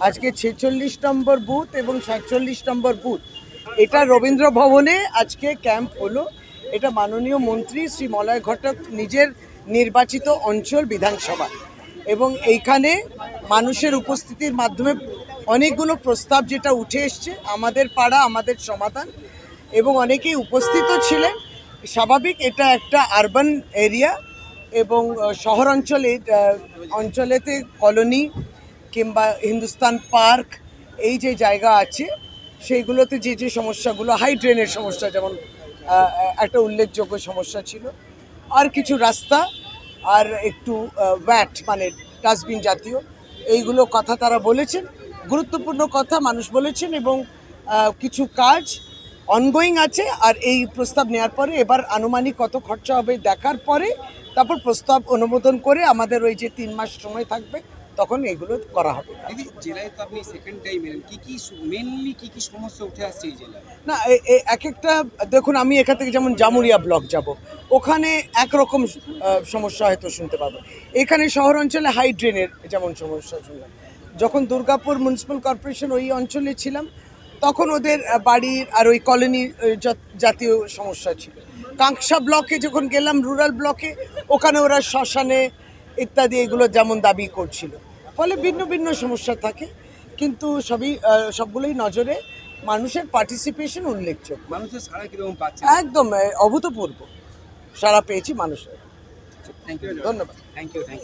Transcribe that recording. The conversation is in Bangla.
আজকে ছেচল্লিশ নম্বর বুথ এবং সাতচল্লিশ নম্বর বুথ এটা রবীন্দ্র ভবনে আজকে ক্যাম্প হলো। এটা মাননীয় মন্ত্রী শ্রী মলয় ঘটক নিজের নির্বাচিত অঞ্চল বিধানসভা। এবং এইখানে মানুষের উপস্থিতির মাধ্যমে অনেকগুলো প্রস্তাব যেটা উঠে এসছে, আমাদের পাড়া, আমাদের সমাধান। এবং অনেকেই উপস্থিত ছিলেন। স্বাভাবিক এটা একটা আরবান এরিয়া এবং শহর অঞ্চলে অঞ্চলেতে কলোনি কিংবা হিন্দুস্তান পার্ক, এই যে জায়গা আছে, সেইগুলোতে যে যে সমস্যাগুলো, হাই ড্রেনের সমস্যা যেমন একটা উল্লেখযোগ্য সমস্যা ছিল। আর কিছু রাস্তা, আর একটু ব্যাট মানে ডাস্টবিন জাতীয়, এইগুলো কথা তারা বলেছেন। গুরুত্বপূর্ণ কথা মানুষ বলেছেন এবং কিছু কাজ অনগোয়িং আছে, আর এই প্রস্তাব নেওয়ার পরে এবার আনুমানিক কত খরচা হবে দেখার পরে, তারপর প্রস্তাব অনুমোদন করে আমাদের ওই যে তিন মাস সময় থাকবে তখন এগুলো করা হবে। দিদি জেলায় তো আপনি সেকেন্ড টাইম এলেন। কি কি মেনলি কি কি সমস্যা উঠে আসছে এই জেলায়? না এক একটা দেখুন আমি এখান থেকে যেমন জামুরিয়া ব্লক যাব ওখানে একরকম সমস্যা হয়তো শুনতে পাবো। এখানে শহর অঞ্চলে হাই ড্রেনের যেমন সমস্যা শুনলাম। যখন দুর্গাপুর মিউনিসিপ্যাল কর্পোরেশন ওই অঞ্চলে ছিলাম তখন ওদের বাড়ির আর ওই কলোনি জাতীয় সমস্যা ছিল। কাঁকসা ব্লকে যখন গেলাম রুরাল ব্লকে ওখানে ওরা শ্মশানে ইত্যাদি এগুলো যেমন দাবি করছিল। ফলে ভিন্ন ভিন্ন সমস্যা থাকে কিন্তু সবই সবগুলোই নজরে মানুষের পার্টিসিপেশন উল্লেখযোগ্য। মানুষের সারা কীরকম পাচ্ছে? একদম অভূতপূর্ব। সারা পেয়েছি মানুষের। ধন্যবাদ। Thank you thank you